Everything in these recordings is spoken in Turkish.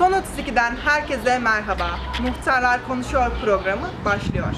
Son 32'den herkese merhaba. Muhtarlar Konuşuyor programı başlıyor.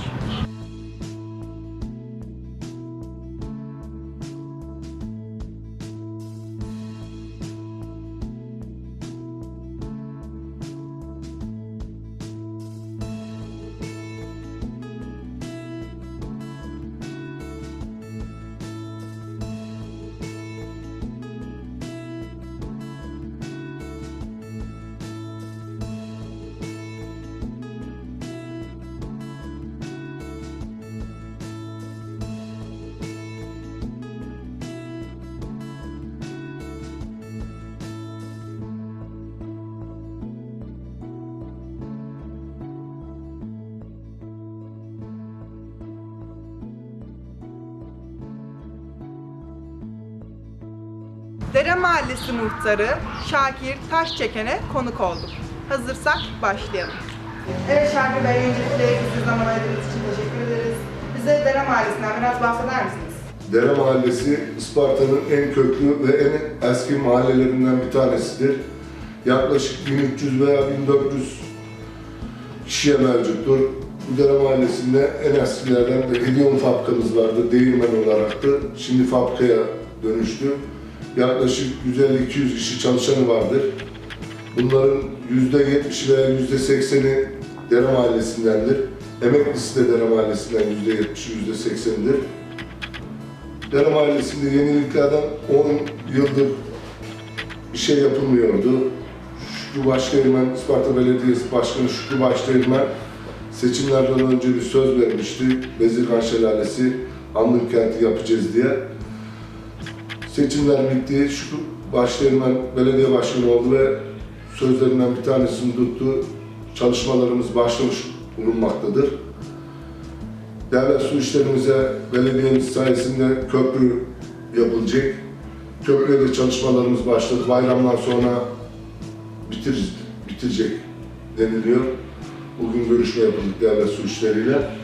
Dere Mahallesi Muhtarı Şakir Taşçeken'e konuk olduk. Hazırsak başlayalım. Evet Şakir Bey, öncelikle bizi zaman ayırdığınız için teşekkür ederiz. Bize Dere Mahallesi'nden biraz bahseder misiniz? Dere Mahallesi Isparta'nın en köklü ve en eski mahallelerinden bir tanesidir. Yaklaşık 1300 veya 1400 kişiye mevcuttur. Dere Mahallesi'nde en eskilerden de Helium fabrikamız vardı, değirmen olaraktı. Şimdi fabrikaya dönüştü. Yaklaşık 150-200 kişi çalışanı vardır. Bunların %70'i veya %80'i Dere Mahallesi'ndendir. Emeklisi de Dere Mahallesi'nden %70'i, %80'idir. Dere Mahallesi'nde yeniliklerden 10 yıldır bir şey yapılmıyordu. Şükrü Başdeğirmen, Isparta Belediyesi Başkanı Şükrü Başdeğirmen seçimlerden önce bir söz vermişti. Bezirgan Şelalesi, Anlık Kenti yapacağız diye. Seçimler bitti. Şükrü Başdeğirmen belediye başkanı oldu ve sözlerinden bir tanesini tuttu. Çalışmalarımız başlamış bulunmaktadır. Devlet su işlerimize belediyemiz sayesinde köprü yapılacak. Köprüye de çalışmalarımız başladı. Bayramdan sonra bitir, bitirecek deniliyor. Bugün görüşme yapıldık devlet su işleriyle.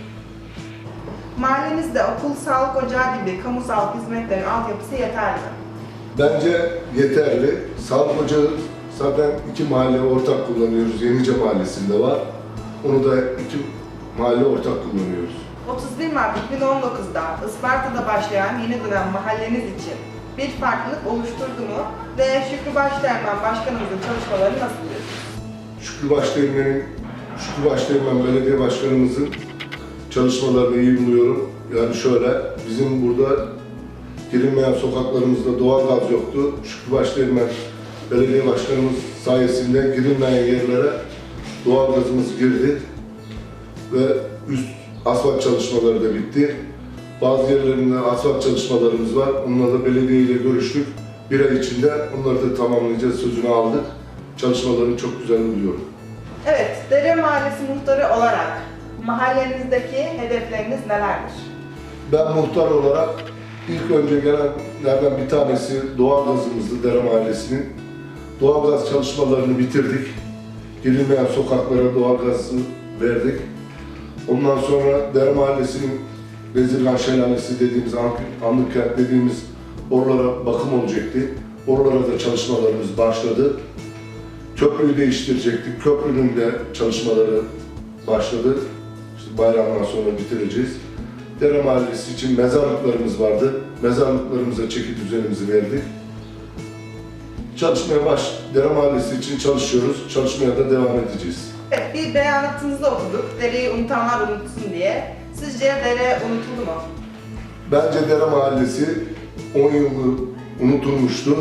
Mahallenizde okul, sağlık ocağı gibi kamusal hizmetlerin altyapısı yeterli? Bence yeterli. Sağlık ocağı zaten iki mahalle ortak kullanıyoruz. Yenice Mahallesi'nde var. Onu da iki mahalle ortak kullanıyoruz. 31 Mart 2019'da Isparta'da başlayan yeni dönem mahalleniz için bir farklılık oluşturdu mu ve Şükrü Başderman Başkanımızın çalışmaları nasıl buluyorsunuz? Şükrü Başdeğirmen'in, Şükrü Başdeğirmen Belediye Başkanımızın çalışmalarını iyi buluyorum. Yani şöyle, bizim burada girilmeyen sokaklarımızda doğal gaz yoktu. Şükrü Başdeğirmen Belediye Başkanımız sayesinde girilmeyen yerlere doğal gazımız girdi. Ve üst asfalt çalışmaları da bitti. Bazı yerlerinde asfalt çalışmalarımız var. Onlarla belediye ile görüştük. Bir ay içinde onları da tamamlayacağız sözünü aldık. Çalışmalarını çok güzel buluyorum. Evet, Dere Mahallesi muhtarı olarak mahallenizdeki hedefleriniz nelerdir? Ben muhtar olarak ilk önce gelenlerden bir tanesi doğalgazımızdı Dere Mahallesi'nin. Doğalgaz çalışmalarını bitirdik. Girilmeyen sokaklara doğalgazı verdik. Ondan sonra Dere Mahallesi'nin Vezirgan Şelalesi dediğimiz, Anlık Kent dediğimiz oralara bakım olacaktı. Oralara da çalışmalarımız başladı. Köprüyü değiştirecektik. Köprünün de çalışmaları başladı. Bayramdan sonra bitireceğiz. Dere Mahallesi için mezarlıklarımız vardı. Mezarlıklarımıza çeki düzenimizi verdik. Çalışmaya baş, Dere Mahallesi için çalışıyoruz. Çalışmaya da devam edeceğiz. Evet, bir beyanatınızda okuduk. Dereyi unutanlar unutsun diye. Sizce dere unutuldu mu? Bence Dere Mahallesi 10 yılı unutulmuştu.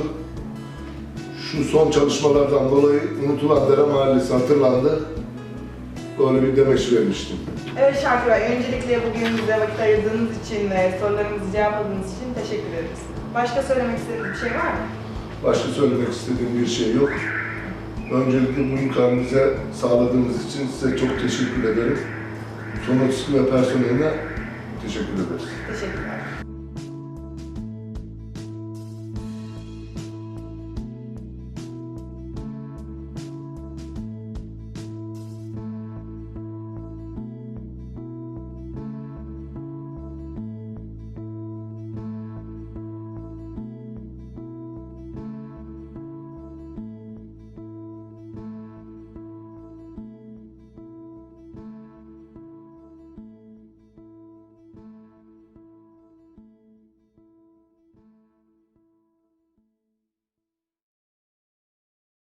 Şu son çalışmalardan dolayı unutulan Dere Mahallesi hatırlandı. Böyle bir demeç vermiştim. Evet Şarkı Bey, öncelikle bugün bize vakit ayırdığınız için ve sorularımızı cevapladığınız için teşekkür ederiz. Başka söylemek istediğiniz bir şey var mı? Başka söylemek istediğim bir şey yok. Öncelikle bu imkanı bize sağladığınız için size çok teşekkür ederim. Sonrası ve personeline teşekkür ederiz. Teşekkürler.